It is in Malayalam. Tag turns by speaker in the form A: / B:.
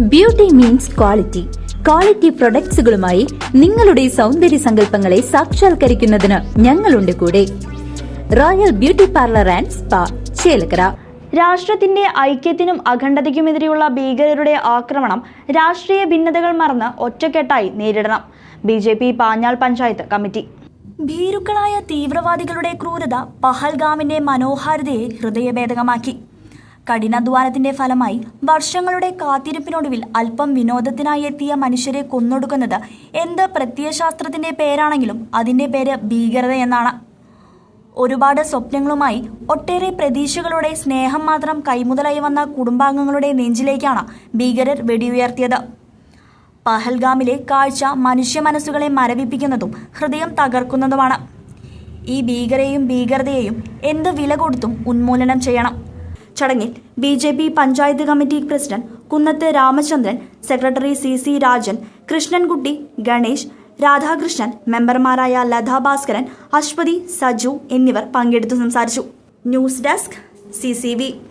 A: ബ്യൂട്ടി മീൻസ് ക്വാളിറ്റി ക്വാളിറ്റി പ്രൊഡക്ട്സുകളുമായി നിങ്ങളുടെ സൗന്ദര്യ സങ്കല്പങ്ങളെ സാക്ഷാത്കരിക്കുന്നതിന് ഞങ്ങളുണ്ട് കൂടെ. Royal beauty parlour and spa Chelakkara.
B: രാഷ്ട്രത്തിന്റെ ഐക്യത്തിനും അഖണ്ഡതയ്ക്കുമെതിരെയുള്ള ഭീകരരുടെ ആക്രമണം രാഷ്ട്രീയ ഭിന്നതകൾ മറന്ന് ഒറ്റക്കെട്ടായി നേരിടണം. B J P Panjal panchayat committee. ഭീരുക്കളായ തീവ്രവാദികളുടെ ക്രൂരത പഹൽഗാമിന്റെ മനോഹാരിതയെ ഹൃദയഭേദകമാക്കി. കഠിനാധ്വാനത്തിന്റെ ഫലമായി വർഷങ്ങളുടെ കാത്തിരിപ്പിനൊടുവിൽ അല്പം വിനോദത്തിനായി എത്തിയ മനുഷ്യരെ കൊന്നൊടുക്കുന്നത് എന്ത് പ്രത്യയശാസ്ത്രത്തിന്റെ പേരാണെങ്കിലും അതിന്റെ പേര് ഭീകരത എന്നാണ്. ഒരുപാട് സ്വപ്നങ്ങളുമായി ഒട്ടേറെ പ്രതീക്ഷകളോടെ സ്നേഹം മാത്രം കൈമുതലായി വന്ന കുടുംബാംഗങ്ങളുടെ നെഞ്ചിലേക്കാണ് ഭീകരർ വെടിയുയർത്തിയത്. പഹൽഗാമിലെ കാഴ്ച മനുഷ്യ മനസ്സുകളെ മരവിപ്പിക്കുന്നതും ഹൃദയം തകർക്കുന്നതുമാണ്. ഈ ഭീകരയും ഭീകരതയെയും എന്ത് വില കൊടുത്തും ഉന്മൂലനം ചെയ്യണം. ചടങ്ങിൽ B J P panchayat committee president Kunnath Ramachandran secretary C C Rajan Krishnankutty Ganesh Radhakrishnan മെമ്പർമാരായ ലതാ ഭാസ്കരൻ അശ്വതി സജു എന്നിവർ പങ്കെടുത്തു സംസാരിച്ചു. News desk C